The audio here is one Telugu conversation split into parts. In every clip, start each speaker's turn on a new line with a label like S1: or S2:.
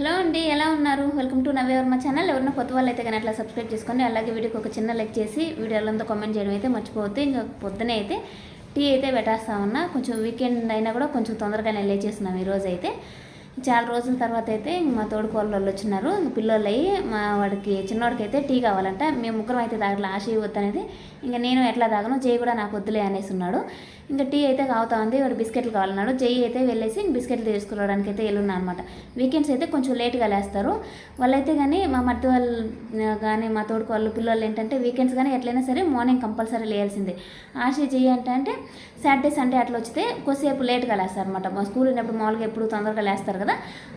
S1: హలో అండి ఎలా ఉన్నారు? Welcome to Navya Varma channel. ఎవరైనా కొత్త వాళ్ళు అయితే కానీ అట్లా సబ్స్క్రైబ్ చేసుకోండి. అలాగే వీడియోకి ఒక చిన్న లైక్ చేసి వీడియోలంతా కామెంట్ చేయడం అయితే మర్చిపోవద్దు. ఇంకా పొద్దునే అయితే టీ అయితే పెట్టేస్తా ఉన్నా. కొంచెం వీకెండ్ అయినా కూడా కొంచెం తొందరగానే లేచేస్తున్నాం ఈరోజు అయితే చాలా రోజుల తర్వాత అయితే మా తోడు వాళ్ళు వచ్చినారు. పిల్లలు అయ్యి మా వాడికి చిన్నవాడికైతే అయితే టీ కావాలంట. మేము ముగ్గురం అయితే తాగట్లా ఆశ వద్దు అనేది ఇంకా నేను ఎట్లా తాగను? జై కూడా నాకు వద్దులే అనేసి ఉన్నాడు. ఇంకా టీ అయితే కావుతా ఉంది. వాడు బిస్కెట్లు కావాలన్నాడు. జై అయితే వెళ్ళేసి బిస్కెట్లు తీసుకురావడానికి అయితే వెళ్ళున్నా అనమాట వీకెండ్స్ అయితే కొంచెం లేట్గా లేస్తారు. వాళ్ళైతే కానీ మా మధ్య వాళ్ళు కానీ మా తోడుకు వాళ్ళు పిల్లలు ఏంటంటే వీకెండ్స్ కానీ ఎట్లయినా సరే మార్నింగ్ కంపల్సరీ లేయాల్సిందే. ఆశ జై అంటే అంటే సాటర్డే సండే అట్లా వచ్చితే కొద్దిసేపు లేట్గా లేస్తారు అనమాట మా స్కూల్ ఉన్నప్పుడు మామూలుగా ఎప్పుడు తొందరగా లేస్తారు కదా.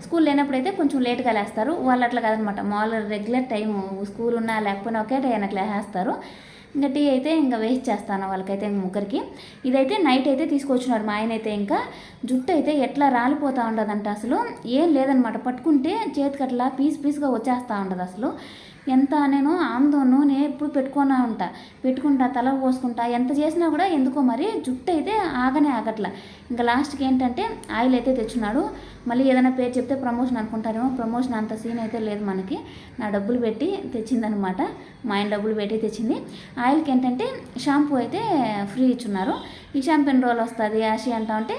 S1: స్కూల్ లేనప్పుడు అయితే కొంచెం లేట్గా లేస్తారు. వాళ్ళు అట్లా కాదనమాట. మామూలుగా రెగ్యులర్ టైం స్కూల్ ఉన్నా లేకపోయినా ఒకే టైంకి లేస్తారు. ఇంకా టీ అయితే ఇంకా వేస్ట్ చేస్తాను వాళ్ళకైతే ఇంక ముగ్గురికి. ఇదైతే నైట్ అయితే తీసుకొచ్చినారు మా ఆయన అయితే ఇంకా. జుట్టు అయితే ఎట్లా రాలిపోతూ ఉండదంట అసలు. ఏం లేదనమాట. పట్టుకుంటే చేతికి అట్లా పీస్ పీస్గా వచ్చేస్తూ ఉండదు అసలు. ఎంత నేను ఆందోళన పెట్టుకున్నా ఉంటా. పెట్టుకుంటా తల పోసుకుంటా ఎంత చేసినా కూడా ఎందుకో మరి జుట్టు అయితే ఆగనే ఆగట్లా. ఇంకా లాస్ట్కి ఏంటంటే ఆయిల్ అయితే తెచ్చున్నాడు. మళ్ళీ ఏదైనా పేరు చెప్తే ప్రమోషన్ అనుకుంటారేమో ప్రమోషన్ అంత సీన్ అయితే లేదు మనకి. నా డబ్బులు పెట్టి తెచ్చిందనమాట. మా ఆయన డబ్బులు పెట్టి తెచ్చింది. ఆయిల్కి ఏంటంటే షాంపూ అయితే ఫ్రీ ఇచ్చున్నారు. ఈ షాంపూ ఎన్ని రోజులు వస్తుంది? యాషి అంటా ఉంటే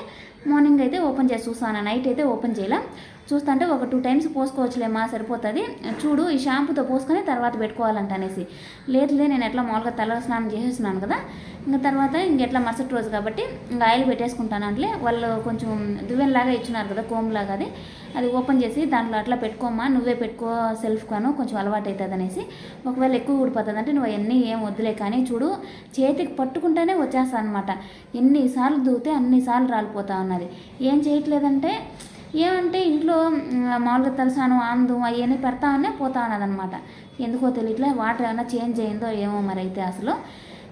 S1: మార్నింగ్ అయితే ఓపెన్ చేసి చూసాను నైట్ అయితే ఓపెన్ చేయలేం? చూస్తుంటే ఒక టూ టైమ్స్ పోసుకోవచ్చులేమా సరిపోతుంది. చూడు ఈ షాంపూతో పోసుకొని తర్వాత పెట్టుకోవాలంట అనేసి. లేదులే నేను ఎట్లా మామూలుగా తల స్నానం చేసేస్తున్నాను కదా. ఇంకా తర్వాత ఇంకెట్లా మరుసటి రోజు కాబట్టి ఇంకా ఆయిల్ పెట్టేసుకుంటాను అంటే వాళ్ళు కొంచెం దువ్వెనలాగా ఇచ్చినారు కదా కోమ్లాగా అది. అది ఓపెన్ చేసి దాంట్లో అట్లా పెట్టుకోమ్మా నువ్వే పెట్టుకో సెల్ఫ్ కాను కొంచెం అలవాటు అవుతుంది అనేసి. ఒకవేళ ఎక్కువ ఊడిపోతుంది అంటే నువ్వు అన్నీ ఏం వద్దులే కానీ చూడు చేతికి పట్టుకుంటేనే వచ్చేస్తా అనమాట ఎన్నిసార్లు దూతే అన్నిసార్లు రాలిపోతా ఉన్నది. ఏం చేయట్లేదంటే ఏమంటే ఇంట్లో మామూలుగా తలసాను ఆందు అవన్నీ పెడతా పోతా పోతా ఉన్నదనమాట ఎందుకో తెలియట్లే వాటర్ ఏమైనా చేంజ్ అయిందో ఏమో మరి అయితే అసలు.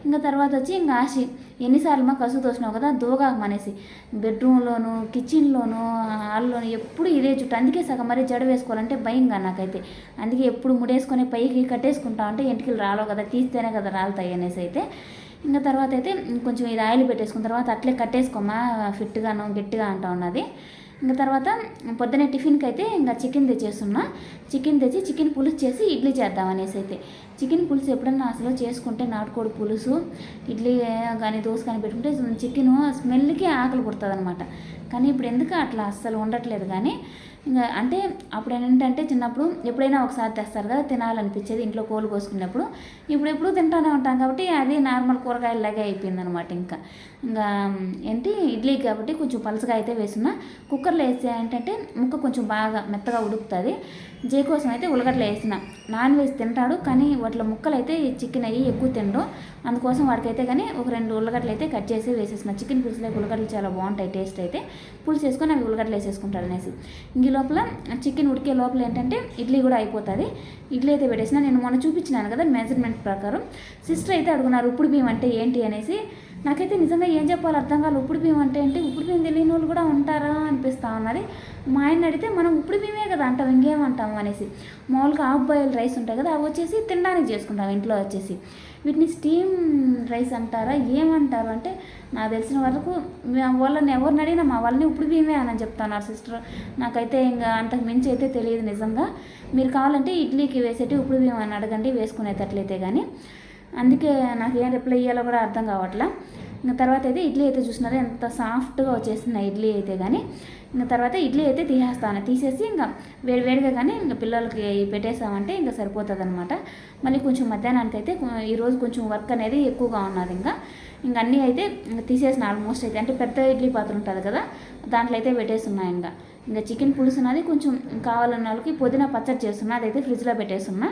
S1: ఇంకా తర్వాత వచ్చి ఇంకా ఆశి ఎన్నిసార్లు మా కసు తోసినావు కదా దూగాకు అనేసి బెడ్రూమ్లోను కిచెన్లోను హాల్లోను ఎప్పుడు ఇదే చుట్టూ అందుకే సగం మరీ జడ వేసుకోవాలంటే భయంగా నాకైతే. అందుకే ఎప్పుడు ముడేసుకొని పైకి కట్టేసుకుంటా అంటే ఇంటికి రాలో కదా తీస్తేనే కదా రాలుతాయి అనేసి అయితే. ఇంకా తర్వాత అయితే కొంచెం ఇది ఆయిల్ పెట్టేసుకున్న తర్వాత అట్లే కట్టేసుకోమా ఫిట్గాను గట్టిగా అంటా ఉన్నది. ఇంకా తర్వాత పొద్దునే టిఫిన్కి అయితే ఇంకా చికెన్ తెచ్చేస్తున్నా. చికెన్ తెచ్చి చికెన్ పులుసు చేసి ఇడ్లీ చేద్దాం అనేసి అయితే. చికెన్ పులుసు ఎప్పుడన్నా అసలు చేసుకుంటే నాటుకోడి పులుసు ఇడ్లీ కానీ దోశ కానీ పెట్టుకుంటే చికెన్ స్మెల్కి ఆకలి పుడుతుంది అనమాట కానీ ఇప్పుడు ఎందుకు అట్లా అస్సలు ఉండట్లేదు కానీ ఇంకా అంటే అప్పుడు ఏంటంటే చిన్నప్పుడు ఎప్పుడైనా ఒకసారి తెస్తారు కదా తినాలనిపించేది ఇంట్లో కోళ్ళు కోసుకున్నప్పుడు ఇప్పుడు ఎప్పుడు తింటానే ఉంటాం కాబట్టి అది నార్మల్ కూరగాయలాగే అయిపోయింది అనమాట ఇంకా. ఇంకా ఏంటి ఇడ్లీ కాబట్టి కొంచెం పలసగా అయితే వేసిన కుక్కర్లో వేస్తే ఏంటంటే ముక్క కొంచెం బాగా మెత్తగా ఉడుకుతుంది. జే కోసం అయితే ఉల్లగడ్డలు వేసిన నాన్ వెజ్ తింటాడు కానీ వాటిలో ముక్కలు అయితే చికెన్ అయ్యి ఎక్కువ తినడం అందుకోసం వాడికైతే కానీ ఒక రెండు ఉల్లగడ్డలు అయితే కట్ చేసి వేసేసిన చికెన్ పులుసులో ఉల్లగడ్డలు చాలా బాగుంటాయి టేస్ట్ అయితే. పులుసు వేసుకొని అవి ఉల్లగడ్డలు వేసేసుకుంటాడు అనేసి. ఇంక లోపల చికెన్ ఉడికే లోపల ఏంటంటే ఇడ్లీ కూడా అయిపోతుంది. ఇడ్లీ అయితే పెట్టేసిన నేను మొన్న చూపించినాను కదా మెజర్మెంట్ ప్రకారం. సిస్టర్ అయితే అడుగున్నారు ఉప్పుడు బియ్యం అంటే ఏంటి? అనేసి. నాకైతే నిజంగా ఏం చెప్పాలో అర్థం కాదు ఉప్పుడు బియ్యం అంటే ఏంటి? ఉప్పుడు బియ్యం తెలియని వాళ్ళు కూడా ఉంటారా అనిపిస్తూ ఉన్నది. మా ఆయన అడిగితే మనం ఉప్పుడు బియ్యమే కదా అంటాం ఇంకేమంటాం అనేసి. మామూలుగా హాఫ్ బాయిల్ రైస్ ఉంటాయి కదా అవి వచ్చేసి తినడానికి చేసుకుంటాం ఇంట్లో వచ్చేసి. వీటిని స్టీమ్ రైస్ అంటారా ఏమంటారు అంటే నాకు తెలిసిన వరకు వాళ్ళని ఎవరిని అడిగినా మా వాళ్ళని ఇప్పుడు బియ్యమే అని చెప్తాను సిస్టర్. నాకైతే ఇంకా అంతకు మించి అయితే తెలియదు నిజంగా. మీరు కావాలంటే ఇడ్లీకి వేసేటి ఉప్పుడు బియ్యం అని అడగండి వేసుకునేటట్లయితే కానీ అందుకే నాకు ఏం రిప్లై ఇవ్వాలో కూడా అర్థం కావట్లా. ఇంకా తర్వాత అయితే ఇడ్లీ అయితే చూసినారు ఎంత సాఫ్ట్గా వచ్చేసింది ఇడ్లీ అయితే కానీ ఇంకా తర్వాత ఇడ్లీ అయితే తీసేస్తాను. తీసేసి ఇంకా వేడి వేడిగా కానీ ఇంకా పిల్లలకి పెట్టేసామంటే ఇంకా సరిపోతుంది అనమాట మళ్ళీ కొంచెం మధ్యాహ్నానికి అయితే ఈరోజు కొంచెం వర్క్ అనేది ఎక్కువగా ఉన్నది ఇంకా. ఇంక అన్నీ అయితే ఇంకా తీసేసిన ఆల్మోస్ట్ అయితే అంటే పెద్ద ఇడ్లీ పాత్ర ఉంటుంది కదా దాంట్లో అయితే పెట్టేస్తున్నాయి ఇంకా. ఇంకా చికెన్ పులుసు ఉన్నది కొంచెం కావాలన్న వాళ్ళకి పుదీనా పచ్చడి చేస్తున్నా అదైతే ఫ్రిడ్జ్లో పెట్టేస్తున్నా.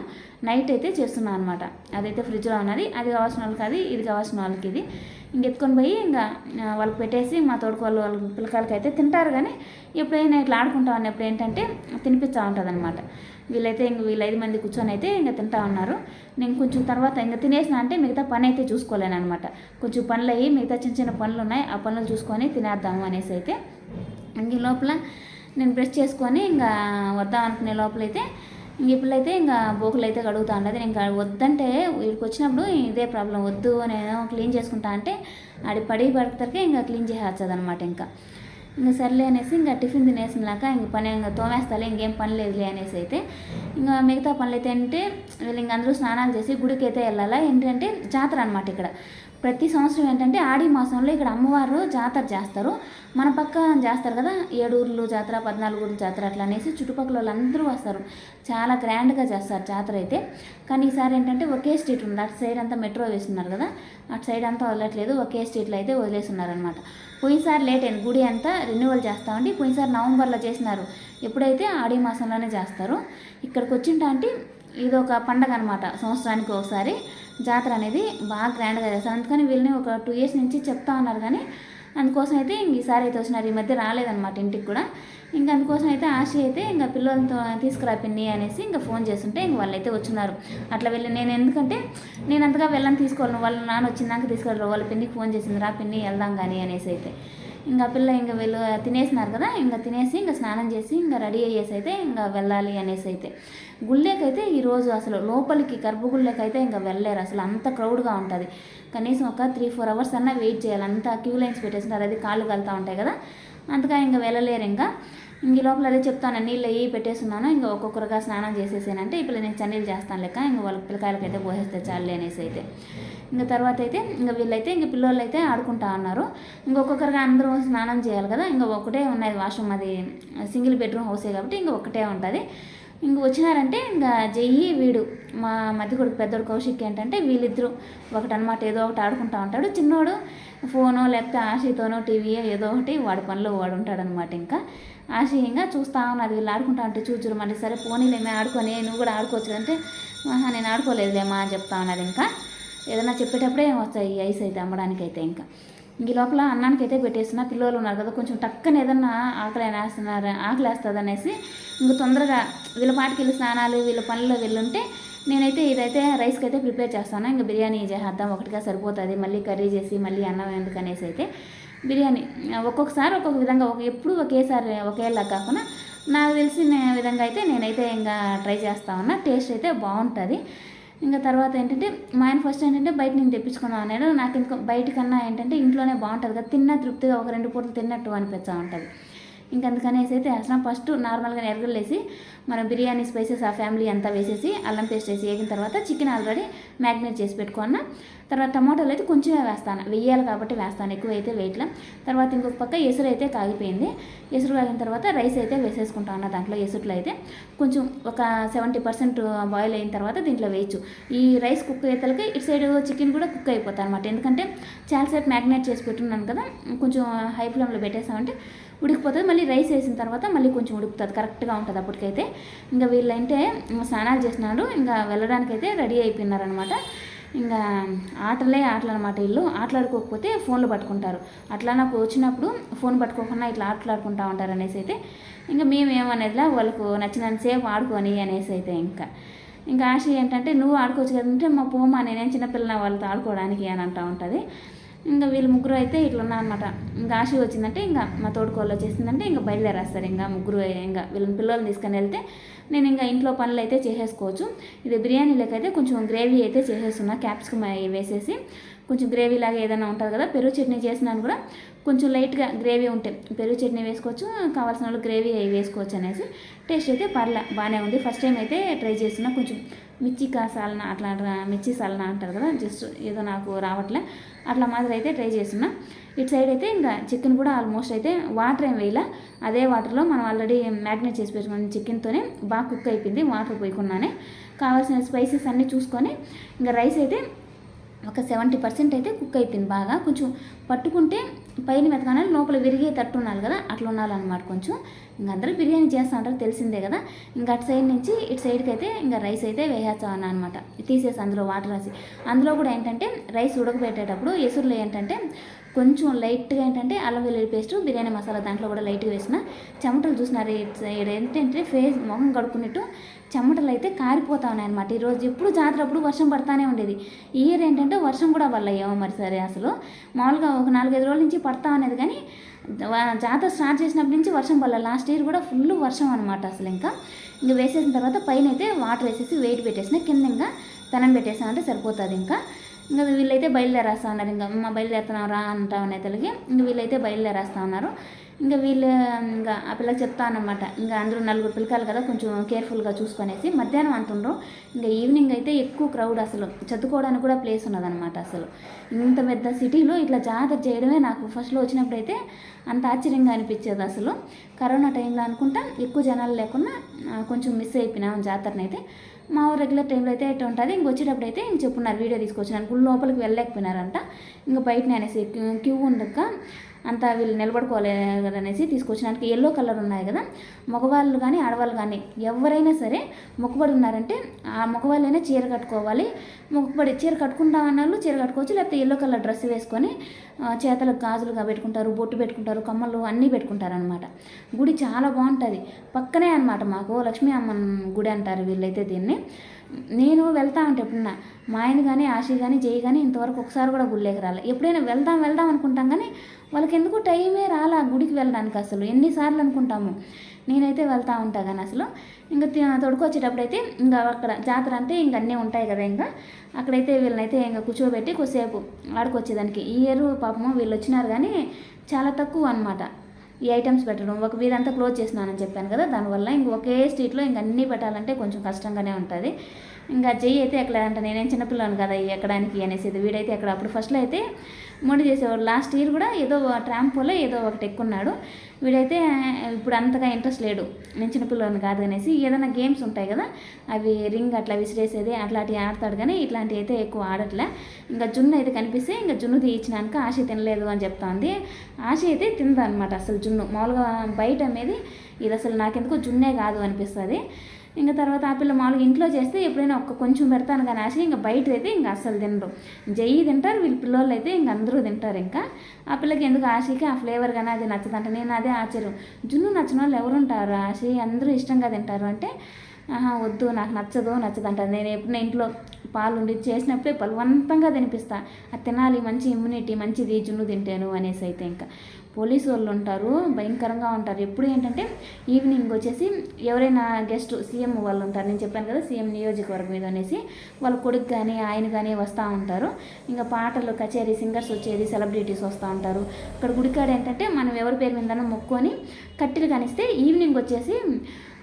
S1: నైట్ అయితే చేస్తున్నా అనమాట అదైతే ఫ్రిడ్జ్లో ఉన్నది. అది కావాల్సిన వాళ్ళకి అది ఇది కావాల్సిన వాళ్ళకి ఇది. ఇంక ఎత్తుకొని పోయి ఇంకా వాళ్ళకి పెట్టేసి మా తోడుకు వాళ్ళు వాళ్ళ పిల్లకాయలకి అయితే తింటారు కానీ ఎప్పుడైనా ఇట్లా ఆడుకుంటా ఉన్నప్పుడు ఏంటంటే తినిపిస్తూ ఉంటుంది అనమాట వీళ్ళైతే ఇంక వీళ్ళు ఐదు మంది కూర్చొని అయితే ఇంకా తింటా ఉన్నారు. నేను కొంచెం తర్వాత ఇంకా తినేసిన అంటే మిగతా పని అయితే చూసుకోలేను అనమాట కొంచెం పనులు అయ్యి మిగతా చిన్న చిన్న పనులు ఉన్నాయి ఆ పనులు చూసుకొని తినేద్దాము అనేసి అయితే ఇంక లోపల నేను బ్రష్ చేసుకొని ఇంకా వద్దాం అనుకునే లోపలైతే ఇంక ఇప్పుడైతే ఇంకా బోకులు అయితే కడుగుతా ఉండదు ఇంకా వద్దంటే వీడికి వచ్చినప్పుడు ఇదే ప్రాబ్లం వద్దు నేను క్లీన్ చేసుకుంటా అంటే ఆడి పడి పడతరికే ఇంకా క్లీన్ చేసేస్తుంది అనమాట ఇంకా. ఇంకా సర్లే అనేసి ఇంకా టిఫిన్ తినేసినాక ఇంక పని ఇంకా తోమేస్తాలే ఇంకేం పని లేదులే అనేసి అయితే ఇంకా మిగతా పనులు అయితే అంటే వీళ్ళు ఇంక అందరూ స్నానాలు చేసి గుడికి అయితే వెళ్ళాలా ఏంటంటే జాతర అనమాట ఇక్కడ. ప్రతి సంవత్సరం ఏంటంటే ఆడి మాసంలో ఇక్కడ అమ్మవారు జాతర చేస్తారు. మన పక్క చేస్తారు కదా ఏడూర్లు జాతర పద్నాలుగు ఊర్లు జాతర అట్లా అనేసి చుట్టుపక్కల వాళ్ళందరూ వస్తారు. చాలా గ్రాండ్గా చేస్తారు జాతర అయితే. కానీ ఈసారి ఏంటంటే ఒకే స్ట్రీట్ ఉంది. అటు సైడ్ అంతా మెట్రో వేస్తున్నారు కదా అటు సైడ్ అంతా వదలట్లేదు ఒకే స్ట్రీట్లో అయితే వదిలేస్తున్నారనమాట పోయినసారి లేట్ అయింది. గుడి అంతా రెన్యువల్ చేస్తామండి పోయినసారి నవంబర్లో చేసినారు. ఎప్పుడైతే ఆడి మాసంలోనే చేస్తారు. ఇక్కడికి వచ్చింటా అంటే ఇది ఒక పండగ అనమాట సంవత్సరానికి ఒకసారి. జాతర అనేది బాగా గ్రాండ్గా చేస్తారు. అందుకని వీళ్ళని ఒక టూ ఇయర్స్ నుంచి చెప్తా ఉన్నారు కానీ అందుకోసం అయితే ఇంక ఈసారి అయితే వచ్చినారు. ఈ మధ్య రాలేదన్నమాట ఇంటికి కూడా. ఇంకా అందుకోసం అయితే ఆశ అయితే ఇంకా పిల్లలతో తీసుకురా పిన్ని అనేసి ఇంకా ఫోన్ చేస్తుంటే ఇంక వాళ్ళైతే వచ్చినారు అట్లా వెళ్ళి నేను ఎందుకంటే నేను అంతగా వెళ్ళని తీసుకోవాలి వాళ్ళ నాన్న వచ్చిందాక తీసుకెళ్ళరు. వాళ్ళ పిన్నికి ఫోన్ చేసింది రా పిన్ని వెళ్దాం కానీ అనేసి అయితే. ఇంకా పిల్ల ఇంకా వెళ్ళ తినేసినారు కదా ఇంకా తినేసి ఇంకా స్నానం చేసి ఇంకా రెడీ అయ్యేసి అయితే ఇంకా వెళ్ళాలి అనేసి అయితే. గుళ్ళేకైతే ఈరోజు అసలు లోపలికి గర్భగుళ్ళకైతే ఇంకా వెళ్ళలేరు. అసలు అంత క్రౌడ్గా ఉంటుంది. కనీసం ఒక త్రీ ఫోర్ అవర్స్ అన్నా వెయిట్ చేయాలి. అంతా క్యూ లైన్స్ పెట్టేసినారు అది కాళ్ళు కలుతూ ఉంటాయి కదా. అంతగా ఇంకా వెళ్ళలేరు ఇంకా. ఇంక లోపల అదే చెప్తాను నీళ్ళు అయ్యి పెట్టేస్తున్నాను ఇంకా ఒక్కొక్కరుగా స్నానం చేసేసానంటే ఇప్పుడు నేను చన్నీళ్ళు చేస్తాను లెక్క ఇంకా వాళ్ళ పిల్లకాయలకి అయితే పోసేస్తే చాలు అనేసి అయితే. ఇంకా తర్వాత అయితే ఇంకా వీళ్ళైతే ఇంక పిల్లలు అయితే ఆడుకుంటా ఉన్నారు. ఇంకొకరిగా అందరూ స్నానం చేయాలి కదా ఇంకా ఒకటే ఉన్నది వాష్రూమ్ అది సింగిల్ బెడ్రూమ్ హౌసే కాబట్టి ఇంకా ఒకటే ఉంటుంది. ఇంక వచ్చినారంటే ఇంకా జయ్యి వీడు మా మధ్య కొడుకు పెద్దోడు కౌశిక్ ఏంటంటే వీళ్ళిద్దరూ ఒకటి అనమాట ఏదో ఒకటి ఆడుకుంటా ఉంటాడు. చిన్నోడు ఫోనో లేకపోతే ఆశీతోనో టీవీయో ఏదో ఒకటి వాడి పనిలో వాడు ఉంటాడనమాట ఇంకా. ఆశ ఇంకా చూస్తా ఉన్నది వీళ్ళు ఆడుకుంటా ఉంటే చూచురు మళ్ళీ సరే పోనీలేమే ఆడుకొని నువ్వు కూడా ఆడుకోవచ్చు అంటే మహా నేను ఆడుకోలేదులేమా అని చెప్తా ఉన్నది ఇంకా. ఏదైనా చెప్పేటప్పుడే వస్తాయి ఐస్ అయితే అమ్మడానికి అయితే ఇంకా. ఇంక ఈ లోపల అన్నానికి అయితే పెట్టేసిన పిల్లలు ఉన్నారు కదా కొంచెం టక్కన ఏదన్నా ఆకలి వేస్తున్నారు ఆకలి వేస్తుంది అనేసి ఇంక తొందరగా వీళ్ళ పాటికి వెళ్ళి స్నానాలు వీళ్ళ పనుల్లో వెళ్ళుంటే నేనైతే ఇదైతే రైస్కి అయితే ప్రిపేర్ చేస్తాను. ఇంకా బిర్యానీ చేద్దాం ఒకటిగా సరిపోతుంది. మళ్ళీ కర్రీ చేసి మళ్ళీ అన్నం ఎందుకు అనేసి అయితే బిర్యానీ. ఒక్కొక్కసారి ఒక్కొక్క విధంగా ఒక ఎప్పుడు ఒకేసారి ఒకేలా కాకుండా నాకు తెలిసిన విధంగా అయితే నేనైతే ఇంకా ట్రై చేస్తా ఉన్నా. టేస్ట్ అయితే బాగుంటుంది. ఇంకా తర్వాత ఏంటంటే మా ఆయన ఫస్ట్ ఏంటంటే బయట నేను తెప్పించుకున్నాను అన్నాడు. నాకు ఇంకో బయటకన్నా ఏంటంటే ఇంట్లోనే బాగుంటుంది కదా తిన్న తృప్తిగా ఒక రెండు పూటలు తిన్నట్టు అనిపించా ఉంటుంది. ఇంక అందుకనేసి అయితే అసలు ఫస్ట్ నార్మల్గా ఎరగలు వేసి మనం బిర్యానీ స్పైసెస్ ఆ ఫ్యామిలీ అంతా వేసేసి అల్లం పేస్ట్ వేసి వేగిన తర్వాత చికెన్ ఆల్రెడీ మ్యాగ్నేట్ చేసి పెట్టుకున్న. తర్వాత టమాటాలు అయితే కొంచెమే వేస్తాను. వెయ్యాలి కాబట్టి వేస్తాను. ఎక్కువ అయితే వెయిట్లో. తర్వాత ఇంకొక పక్క ఎసురు అయితే కాగిపోయింది. ఎసురు కాగిన తర్వాత రైస్ అయితే వేసేసుకుంటా ఉన్నా దాంట్లో ఎసురులో అయితే. కొంచెం ఒక సెవెంటీ పర్సెంట్ బాయిల్ అయిన తర్వాత దీంట్లో వేయచ్చు. ఈ రైస్ కుక్ అయ్యేతలకి ఇటు సైడ్ చికెన్ కూడా కుక్ అయిపోతాయి అనమాట ఎందుకంటే చాలాసేపు మ్యాగ్నేట్ చేసి పెట్టున్నాను కదా కొంచెం హై ఫ్లేమ్లో పెట్టేసామంటే ఉడికిపోతుంది మళ్ళీ రైస్ వేసిన తర్వాత మళ్ళీ కొంచెం ఉడుకుతుంది కరెక్ట్గా ఉంటుంది అప్పటికైతే. ఇంకా వీళ్ళంటే స్నానాలు చేసినాడు ఇంకా వెళ్ళడానికైతే రెడీ అయిపోయినారనమాట. ఇంకా ఆటలే ఆటలు అనమాట వీళ్ళు ఆటలాడుకోకపోతే ఫోన్లు పట్టుకుంటారు. అట్లా నాకు వచ్చినప్పుడు ఫోన్ పట్టుకోకుండా ఇట్లా ఆటలాడుకుంటా ఉంటారు అనేసి అయితే ఇంకా మేమేమనేదిలా వాళ్ళకు వాళ్ళకు నచ్చినంతసేపు ఆడుకొని అనేసి అయితే ఇంకా. ఇంకా ఆశ ఏంటంటే నువ్వు ఆడుకోవచ్చు కదంటే మా పోమా నేనేం చిన్నపిల్లల వాళ్ళతో ఆడుకోవడానికి అని అంటూ ఉంటుంది. ఇంకా వీళ్ళు ముగ్గురు అయితే ఇట్లా ఉన్నారనమాట ఇంకా ఆశ వచ్చిందంటే ఇంకా మా తోడుకోళ్ళు వచ్చేసిందంటే ఇంకా బయలుదేరేస్తారు. ఇంకా ముగ్గురు ఇంకా వీళ్ళని పిల్లల్ని తీసుకొని వెళ్తే నేను ఇంకా ఇంట్లో పనులు అయితే చేసేసుకోవచ్చు. ఇది బిర్యానీలోకి అయితే కొంచెం గ్రేవీ అయితే చేసేస్తున్నా. క్యాప్సికమ్ వేసేసి కొంచెం గ్రేవీ లాగా ఏదైనా ఉంటుంది కదా పెరుగు చట్నీ చేసినాను కూడా. కొంచెం లైట్గా గ్రేవీ ఉంటే పెరుగు చట్నీ వేసుకోవచ్చు కావాల్సిన వాళ్ళు గ్రేవీ అవి వేసుకోవచ్చు అనేసి. టేస్ట్ అయితే పర్లే బాగానే ఉంది. ఫస్ట్ టైం అయితే ట్రై చేస్తున్నా. కొంచెం మిర్చి కాసాలన అట్లా మిర్చి సాలన అంటారు కదా జస్ట్ ఏదో నాకు రావట్లే. అట్లా మాదిరి అయితే ట్రై చేస్తున్నా. ఇటు సైడ్ అయితే ఇంకా చికెన్ కూడా ఆల్మోస్ట్ అయితే వాటర్ ఏం వేయాల. అదే వాటర్లో మనం ఆల్రెడీ మ్యాగ్నేట్ చేసి పెట్టుకున్న చికెన్తోనే బాగా కుక్ అయిపోయింది వాటర్ పోయకుండానే. కావాల్సిన స్పైసెస్ అన్నీ చూసుకొని ఇంకా రైస్ అయితే ఒక సెవెంటీ పర్సెంట్ అయితే కుక్ అయిపోయింది బాగా. కొంచెం పట్టుకుంటే పైన మెతకాలి లోపల విరిగే తట్టు ఉండాలి కదా అట్లా ఉండాలన్నమాట కొంచెం. ఇంకా అందరూ బిర్యానీ చేస్తా అంటారు తెలిసిందే కదా. ఇంకా అటు సైడ్ నుంచి ఇటు సైడ్కి అయితే ఇంకా రైస్ అయితే వేసేస్తాను అనమాట తీసేసి అందులో వాటర్ రాసి. అందులో కూడా ఏంటంటే రైస్ ఉడకబెట్టేటప్పుడు ఎసురులో ఏంటంటే కొంచెం లైట్గా ఏంటంటే అల్లం వెల్లుల్లి పేస్ట్ బిర్యానీ మసాలా దాంట్లో కూడా లైట్గా వేసిన చెమటలు చూసినారు ఇటు సైడ్ ఏంటంటే ఫేస్ మొహం కడుక్కున్నట్టు చెమటలు అయితే కారిపోతా ఉన్నాయన్నమాట. ఈరోజు ఎప్పుడు జాతర అప్పుడు వర్షం పడతానే ఉండేది. ఈ ఇయర్ ఏంటంటే వర్షం కూడా వల్ల ఏమో మరి సరే అసలు. మామూలుగా ఒక నాలుగైదు రోజుల నుంచి పడతా అనేది కానీ జాతర స్టార్ట్ చేసినప్పటి నుంచి వర్షం పడలే. లాస్ట్ ఇయర్ కూడా ఫుల్ వర్షం అనమాట అసలు ఇంకా. ఇంకా వేసేసిన తర్వాత పైన అయితే వాటర్ వేసేసి వెయిట్ పెట్టేసిన. కింద ఇంకా పెనం పెట్టేసానంటే సరిపోతుంది ఇంకా. ఇంకా వీళ్ళైతే బయలుదేరేస్తా ఉన్నారు. ఇంకా మా బయలుదేరుతున్నాం రా అంటా ఉన్నాయి తెలుగు ఇంకా వీళ్ళైతే బయలుదేరేస్తా ఉన్నారు. ఇంకా వీళ్ళు ఇంకా ఆ పిల్లకి చెప్తానమాట ఇంకా అందరూ నలుగురు పిల్లకాయలు కదా కొంచెం కేర్ఫుల్గా చూసుకునేసి మధ్యాహ్నం అంటుండ్రు. ఇంకా ఈవినింగ్ అయితే ఎక్కువ క్రౌడ్ అసలు. చదువుకోవడానికి కూడా ప్లేస్ ఉన్నదనమాట అసలు. ఇంత పెద్ద సిటీలో ఇట్లా జాతర చేయడమే నాకు ఫస్ట్లో వచ్చినప్పుడు అయితే అంత ఆశ్చర్యంగా అనిపించేది అసలు. కరోనా టైంలో అనుకుంటా ఎక్కువ జనాలు లేకుండా కొంచెం మిస్ అయిపోయినాం జాతరని అయితే మా ఊరు రెగ్యులర్ టైంలో అయితే ఎట్లా ఉంటుంది. ఇంక వచ్చేటప్పుడు అయితే ఇంక చెప్పున్నారు వీడియో తీసుకొచ్చినాను. గుడి లోపలికి వెళ్ళలేకపోయినారంట. ఇంకా బయటనే అనేసి క్యూ- క్యూ ఉండక అంతా వీళ్ళు నిలబడుకోలేదు అనేసి తీసుకొచ్చినానికి ఎల్లో కలర్ ఉన్నాయి కదా. మగవాళ్ళు కానీ ఆడవాళ్ళు కానీ ఎవరైనా సరే మొక్కుబడి ఉన్నారంటే ఆ మగవాళ్ళైనా చీర కట్టుకోవాలి. మొక్కుబడి చీర కట్టుకుంటాం వాళ్ళు చీర కట్టుకోవచ్చు లేకపోతే ఎల్లో కలర్ డ్రెస్ వేసుకొని చేతలకు గాజులుగా పెట్టుకుంటారు బొట్టు పెట్టుకుంటారు కమ్మలు అన్నీ పెట్టుకుంటారు అనమాట గుడి చాలా బాగుంటుంది. పక్కనే అనమాట మాకు లక్ష్మీ అమ్మన్ గుడి అంటారు వీళ్ళైతే దీన్ని. నేను వెళ్తా ఉంటే ఎప్పుడన్నా మా ఆయన కానీ ఆశి కానీ జై కానీ ఇంతవరకు ఒకసారి కూడా గుళ్ళేకి రాలే. ఎప్పుడైనా వెళ్దాం వెళ్దాం అనుకుంటాం కానీ వాళ్ళకి ఎందుకు టైమే రాలా గుడికి వెళ్ళడానికి అసలు? ఎన్నిసార్లు అనుకుంటాము? నేనైతే వెళ్తూ ఉంటా కానీ అసలు. ఇంకా తి- తొడుకొచ్చేటప్పుడు అయితే ఇంకా అక్కడ జాతర అంటే ఇంక అన్నీ ఉంటాయి కదా ఇంకా. అక్కడైతే వీళ్ళనైతే ఇంకా కూర్చోబెట్టి కొద్దిసేపు ఆడుకొచ్చేదానికి. ఈ ఇయర్ పాపము వీళ్ళు వచ్చినారు కానీ చాలా తక్కువ అనమాట ఈ ఐటమ్స్ పెట్టడం ఒక వీరంతా క్లోజ్ చేసినానని చెప్పాను కదా దానివల్ల ఇంక ఒకే స్ట్రీట్లో ఇంక అన్నీ పెట్టాలంటే కొంచెం కష్టంగానే ఉంటుంది. ఇంకా జై అయితే ఎక్కడ అంటే నేనేం చిన్నపిల్లను కదా ఎక్కడానికి అనేసి వీడైతే ఎక్కడ. అప్పుడు ఫస్ట్లో అయితే మొండి చేసేవాడు. లాస్ట్ ఇయర్ కూడా ఏదో ట్రాంపోలో ఏదో ఒకటి ఎక్కున్నాడు. వీడైతే ఇప్పుడు అంతగా ఇంట్రెస్ట్ లేడు. నేను చిన్నపిల్లని కాదు అనేసి ఏదైనా గేమ్స్ ఉంటాయి కదా అవి రింగ్ అట్లా విసిరేసేది అట్లాంటివి ఆడతాడు కానీ ఇట్లాంటివి అయితే ఎక్కువ ఆడట్లే. ఇంకా జున్ను అయితే కనిపిస్తే ఇంకా జున్ను తీయించినాక ఆశ తినలేదు అని చెప్తాంది. ఆశ అయితే తిందనమాట అసలు జున్ను. మామూలుగా బయట అనేది ఇది అసలు నాకెందుకు జున్నే కాదు అనిపిస్తుంది. ఇంకా తర్వాత ఆ పిల్ల మామూలుగా ఇంట్లో చేస్తే ఎప్పుడైనా ఒక్క కొంచెం పెడతాను కానీ ఆశ ఇంకా బయట అయితే ఇంకా అస్సలు తినరు. జయ్యి తింటారు వీళ్ళ పిల్లలు అయితే ఇంక అందరూ తింటారు ఇంకా. ఆ పిల్లకి ఎందుకు ఆశకి ఆ ఫ్లేవర్ కానీ అది నచ్చదంట. నేను అదే ఆశ్చర్యం. జున్ను నచ్చిన వాళ్ళు ఎవరుంటారు ఆశ అందరూ ఇష్టంగా తింటారు అంటే ఆహా వద్దు నాకు నచ్చదు నచ్చదంట. నేను ఎప్పుడు ఇంట్లో పాలు ఉండి చేసినప్పుడే బలవంతంగా తినిపిస్తా. అది తినాలి మంచి ఇమ్యూనిటీ మంచిది జున్ను తింటాను అనేసి అయితే ఇంకా. పోలీసు వాళ్ళు ఉంటారు భయంకరంగా ఉంటారు. ఎప్పుడు ఏంటంటే ఈవినింగ్ వచ్చేసి ఎవరైనా గెస్ట్ సీఎం వాళ్ళు ఉంటారు. నేను చెప్పాను కదా సీఎం నియోజకవర్గం మీద అనేసి వాళ్ళ కొడుకు కానీ ఆయన కానీ వస్తూ ఉంటారు. ఇంకా పాటలు కచేరీ సింగర్స్ వచ్చేది సెలబ్రిటీస్ వస్తూ ఉంటారు. అక్కడ గుడికాడ ఏంటంటే మనం ఎవరి పేరు మీద మొక్కుకొని కట్టెలు కానిస్తే ఈవినింగ్ వచ్చేసి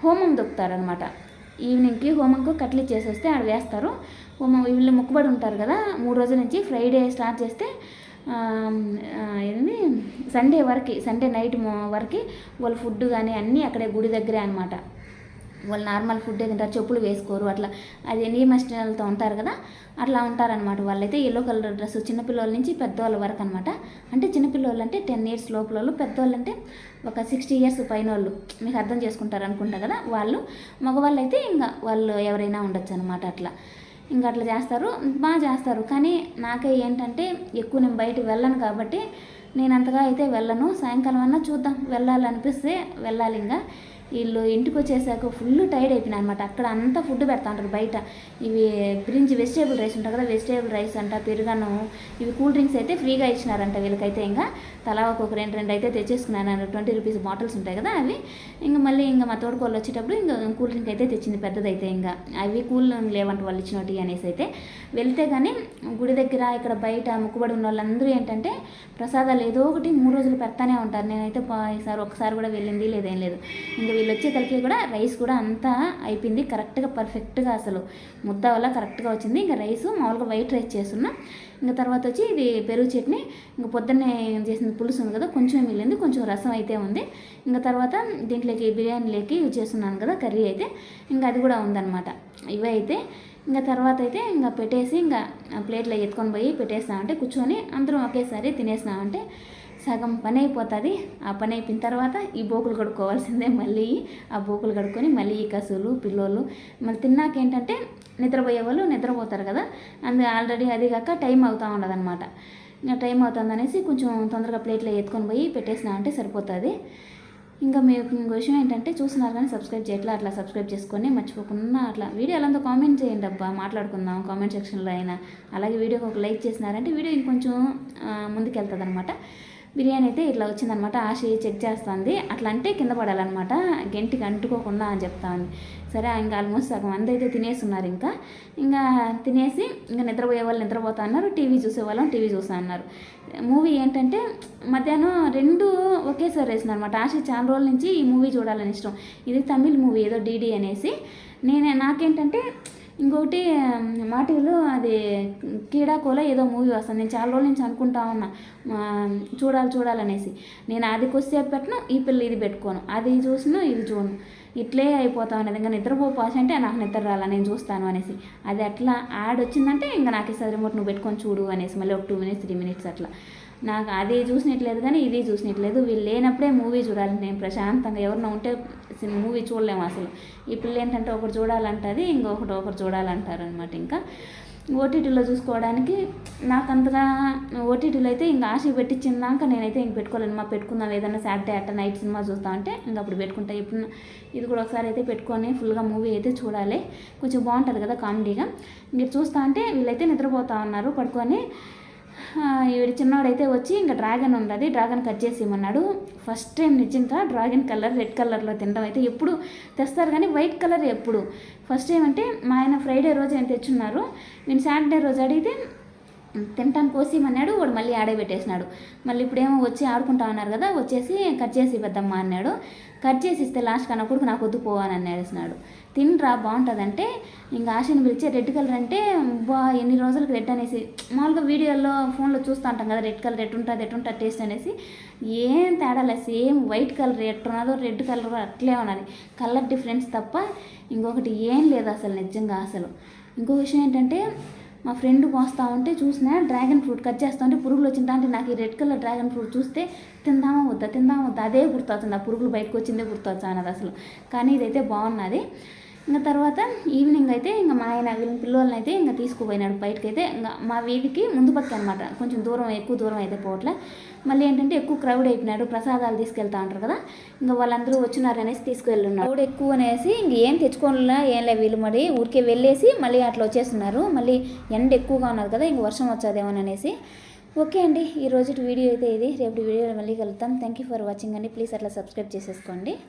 S1: హోమం దొక్కుతారనమాట ఈవినింగ్కి హోమంకు కట్లు చేసేస్తే ఆడ వేస్తారు. హోమం వీళ్ళు మొక్కుబడి ఉంటారు కదా మూడు రోజుల నుంచి ఫ్రైడే స్టార్ట్ చేస్తే ఏంది సండే వరకు సండే నైట్ వరకు వాళ్ళ ఫుడ్ కానీ అన్నీ అక్కడే గుడి దగ్గరే అనమాట వాళ్ళు నార్మల్ ఫుడ్ తింటారు చెప్పులు వేసుకోరు అట్లా. అది నియమష్టలతో ఉంటారు కదా అట్లా ఉంటారనమాట వాళ్ళైతే ఎల్లో కలర్ డ్రెస్ చిన్నపిల్లల నుంచి పెద్దవాళ్ళ వరకు అనమాట అంటే చిన్నపిల్లలు అంటే టెన్ ఇయర్స్ లోపల పెద్దవాళ్ళు అంటే ఒక సిక్స్టీ ఇయర్స్ పైన వాళ్ళు మీకు అర్థం చేసుకుంటారు అనుకుంటా కదా వాళ్ళు. మగవాళ్ళు అయితే ఇంకా వాళ్ళు ఎవరైనా ఉండొచ్చు అనమాట అట్లా. ఇంకా అట్లా చేస్తారు. బాగా చేస్తారు. కానీ నాకే ఏంటంటే ఎక్కువ నేను బయట వెళ్ళను కాబట్టి నేను అంతగా అయితే వెళ్ళను. సాయంకాలం అన్నా చూద్దాం. వెళ్ళాలనిపిస్తే వెళ్ళాలి ఇంకా. వీళ్ళు ఇంటికి వచ్చేసాక ఫుల్ టైర్డ్ అయిపోయినా అనమాట అక్కడ అంతా ఫుడ్ పెడతా ఉంటారు బయట. ఇవి బ్రింజ్ వెజిటేబుల్ రైస్ ఉంటారు కదా వెజిటేబుల్ రైస్ అంట పెరుగన్నం ఇవి కూల్ డ్రింక్స్ అయితే ఫ్రీగా ఇచ్చినారంట వీళ్ళకైతే ఇంకా. తలా ఒక్కొక్క రెండు రెండు అయితే తెచ్చేసుకున్నాను. ట్వంటీ రూపీస్ బాటిల్స్ ఉంటాయి కదా అవి. ఇంకా మళ్ళీ ఇంకా మా తోడుకోళ్ళు వచ్చేటప్పుడు ఇంకా కూల్ డ్రింక్ అయితే తెచ్చింది పెద్దదైతే ఇంకా. అవి కూల్ లేవంట వాళ్ళు ఇచ్చినట్టు అనేసి అయితే. వెళ్తే కానీ గుడి దగ్గర ఇక్కడ బయట ముక్కుబడి ఉన్న వాళ్ళందరూ ఏంటంటే ప్రసాదాలు ఏదో ఒకటి మూడు రోజులు పెడతానే ఉంటారు. నేనైతే ఈసారి ఒకసారి కూడా వెళ్ళింది లేదేం లేదు. ఇంకా వీళ్ళు వచ్చే కూడా రైస్ కూడా అంతా అయిపోయింది. కరెక్ట్గా పర్ఫెక్ట్గా అసలు ముద్ద వల్ల కరెక్ట్గా వచ్చింది. ఇంకా రైస్ మామూలుగా వైట్ రైస్ చేస్తున్నా. ఇంకా తర్వాత వచ్చి ఇది పెరుగు చట్నీ. ఇంకా పొద్దున్నే చేసిన పులుసు ఉంది కదా కొంచెం మిగిలింది. కొంచెం రసం అయితే ఉంది. ఇంకా తర్వాత దీంట్లోకి బిర్యానీలోకి యూజ్ చేస్తున్నాను కదా కర్రీ అయితే. ఇంకా అది కూడా ఉందన్నమాట. ఇవే అయితే. ఇంకా తర్వాత అయితే ఇంకా పెట్టేసి ఇంకా ప్లేట్లో ఎత్తుకొని పోయి పెట్టేస్తామంటే కూర్చొని అందరం ఒకేసారి తినేసినామంటే సగం పని అయిపోతుంది ఆ పని అయిపోయిన తర్వాత ఈ బోకులు కడుక్కోవాల్సిందే మళ్ళీ. ఆ బోకులు కడుక్కొని మళ్ళీ ఈ కసులు పిల్లోళ్ళు మళ్ళీ తిన్నాక ఏంటంటే నిద్రపోయే వాళ్ళు నిద్రపోతారు కదా. అందు ఆల్రెడీ అది కాక టైం అవుతూ ఉండదన్నమాట. ఇంకా టైం అవుతుంది అనేసి కొంచెం తొందరగా ప్లేట్లో ఎత్తుకొని పోయి పెట్టేసినా అంటే సరిపోతుంది. ఇంకా మీకు ఇంకో విషయం ఏంటంటే చూస్తున్నారు కానీ సబ్స్క్రైబ్ చేయట్లా అట్లా సబ్స్క్రైబ్ చేసుకొని మర్చిపోకుండా అట్లా వీడియో అలా కామెంట్ చేయండి అబ్బా. మాట్లాడుకుందాం కామెంట్ సెక్షన్లో అయినా. అలాగే వీడియోకి ఒక లైక్ చేసినారంటే వీడియో ఇంకొంచెం ముందుకెళ్తుంది అనమాట బిర్యానీ అయితే ఇట్లా వచ్చిందనమాట. ఆశ చెక్ చేస్తుంది. అట్లా అంటే కింద పడాలన్నమాట గంటికి అంటుకోకుండా అని చెప్తా ఉంది సరే ఇంకా ఆల్మోస్ట్ సగం మంది అయితే తినేస్తున్నారు ఇంకా. ఇంకా తినేసి ఇంకా నిద్రపోయే వాళ్ళు నిద్రపోతా అన్నారు. టీవీ చూసే వాళ్ళం టీవీ చూస్తా అన్నారు. మూవీ ఏంటంటే మధ్యాహ్నం రెండు ఒకేసారి వేసిన అనమాట ఆశ చాలా రోజుల నుంచి ఈ మూవీ చూడాలని ఇష్టం. ఇది తమిళ్ మూవీ ఏదో డీడీ అనేసి. నేనే నాకేంటంటే ఇంకొకటి మా అది కీడాకోల ఏదో మూవీ వస్తుంది. నేను చాలా రోజుల నుంచి అనుకుంటా ఉన్నా. చూడాలి చూడాలనేసి. నేను అది కొద్దిసేపు పెట్టను ఈ పిల్ల ఇది పెట్టుకోను. అది చూసినా ఇది చూడను. ఇట్లే అయిపోతా ఉన్నది. ఇంకా నిద్రపోపాసి అంటే నాకు నిద్ర రాలా నేను చూస్తాను అనేసి. అది అట్లా యాడ్ వచ్చిందంటే ఇంకా నాకు ఇస్తుంది రిమోట్ నువ్వు పెట్టుకొని చూడు అనేసి. మళ్ళీ ఒక టూ మినిట్స్ త్రీ మినిట్స్ అట్లా. నాకు అది చూసినట్లేదు కానీ ఇది చూసినట్లేదు. వీళ్ళు లేనప్పుడే మూవీ చూడాలి. నేను ప్రశాంతంగా ఎవరినో ఉంటే మూవీ చూడలేము అసలు. ఈ పిల్ల ఏంటంటే ఒకటి చూడాలంటది ఇంకొకటి ఒకటి చూడాలంటారు అనమాట ఇంకా. ఓటీటీలో చూసుకోవడానికి నాకు అంతగా ఓటీటీలో అయితే ఇంకా ఆశ పెట్టించిందాక నేనైతే ఇంక పెట్టుకోలేను. మా పెట్టుకుందాం ఏదైనా సాటర్డే అట్ట నైట్ సినిమా చూస్తా అంటే ఇంకా అప్పుడు పెట్టుకుంటా. ఇప్పుడు ఇది కూడా ఒకసారి అయితే పెట్టుకొని ఫుల్గా మూవీ అయితే చూడాలి. కొంచెం బాగుంటుంది కదా కామెడీగా. ఇంక చూస్తా అంటే వీళ్ళైతే నిద్రపోతా ఉన్నారు. పడుకొని ఈవిడ చిన్నవాడైతే వచ్చి ఇంకా డ్రాగన్ ఉన్నది డ్రాగన్ కట్ చేసి ఇమ్మన్నాడు. ఫస్ట్ టైం నిజంగా డ్రాగన్ కలర్ రెడ్ కలర్లో తినడం అయితే ఎప్పుడు తెస్తారు కానీ వైట్ కలర్ ఎప్పుడు. ఫస్ట్ టైం అంటే మా ఆయన ఫ్రైడే రోజు ఆయన తెచ్చున్నారు. నేను సాటర్డే రోజు అడిగితే తింటాను కోసిమన్నాడు వాడు మళ్ళీ ఆడే పెట్టేసినాడు. మళ్ళీ ఇప్పుడేమో వచ్చి ఆడుకుంటా ఉన్నారు కదా వచ్చేసి కట్ చేసి పెద్దమ్మ అన్నాడు. కట్ చేసి ఇస్తే లాస్ట్ కన్నా కొడుకు నాకు వద్దు పోవాలని అనేసినాడు. తినరా బాగుంటుందంటే ఇంకా ఆశని పిలిచి రెడ్ కలర్ అంటే బా ఎన్ని రోజులకు రెడ్ అనేసి మామూలుగా వీడియోలో ఫోన్లో చూస్తూ ఉంటాం కదా రెడ్ కలర్ ఎట్టు ఉంటుంది ఎటు ఉంటుంది టేస్ట్ అనేసి. ఏం తేడాలే సేమ్ వైట్ కలర్ ఎట్టున్నదో రెడ్ కలర్ అట్లే ఉన్నది. కలర్ డిఫరెన్స్ తప్ప ఇంకొకటి ఏం లేదు అసలు నిజంగా అసలు. ఇంకో విషయం ఏంటంటే మా ఫ్రెండ్ పోస్తా ఉంటే చూసిన డ్రాగన్ ఫ్రూట్ కట్ చేస్తా ఉంటే పురుగులు వచ్చిందా అంటే నాకు ఈ రెడ్ కలర్ డ్రాగన్ ఫ్రూట్ చూస్తే తిందామా వద్దా తిందామా వద్దా అదే గుర్తొస్తుంది ఆ పురుగులు బయటకు వచ్చిందే గుర్తొచ్చా అన్నది అసలు. కానీ ఇదైతే బాగున్నది. ఇంకా తర్వాత ఈవినింగ్ అయితే ఇంకా మా ఆయన వీళ్ళ పిల్లల్ని అయితే ఇంకా తీసుకుపోయినాడు బయటకి అయితే ఇంకా మా వీధికి ముందు పక్క అనమాట కొంచెం దూరం ఎక్కువ దూరం అయితే పోవట్లే. మళ్ళీ ఏంటంటే ఎక్కువ క్రౌడ్ అయిపోయినాడు. ప్రసాదాలు తీసుకెళ్తా ఉంటారు కదా. ఇంకా వాళ్ళందరూ వచ్చినారు అనేసి తీసుకువెళ్ళున్నారు క్రౌడ్ ఎక్కువ అనేసి ఇంక ఏం తెచ్చుకోలే ఏం లే వీళ్ళు మరి. ఊరికే వెళ్ళేసి మళ్ళీ అట్లా వచ్చేస్తున్నారు. మళ్ళీ ఎండ ఎక్కువగా ఉన్నారు కదా ఇంక వర్షం వచ్చేదేమో అనేసి. ఓకే అండి ఈ రోజు వీడియో అయితే ఇది. రేపు వీడియోలో మళ్ళీ కలుద్దాం. థ్యాంక్ యూ ఫర్ వాచింగ్ అండి. ప్లీజ్ అట్లా సబ్స్క్రైబ్ చేసేసుకోండి.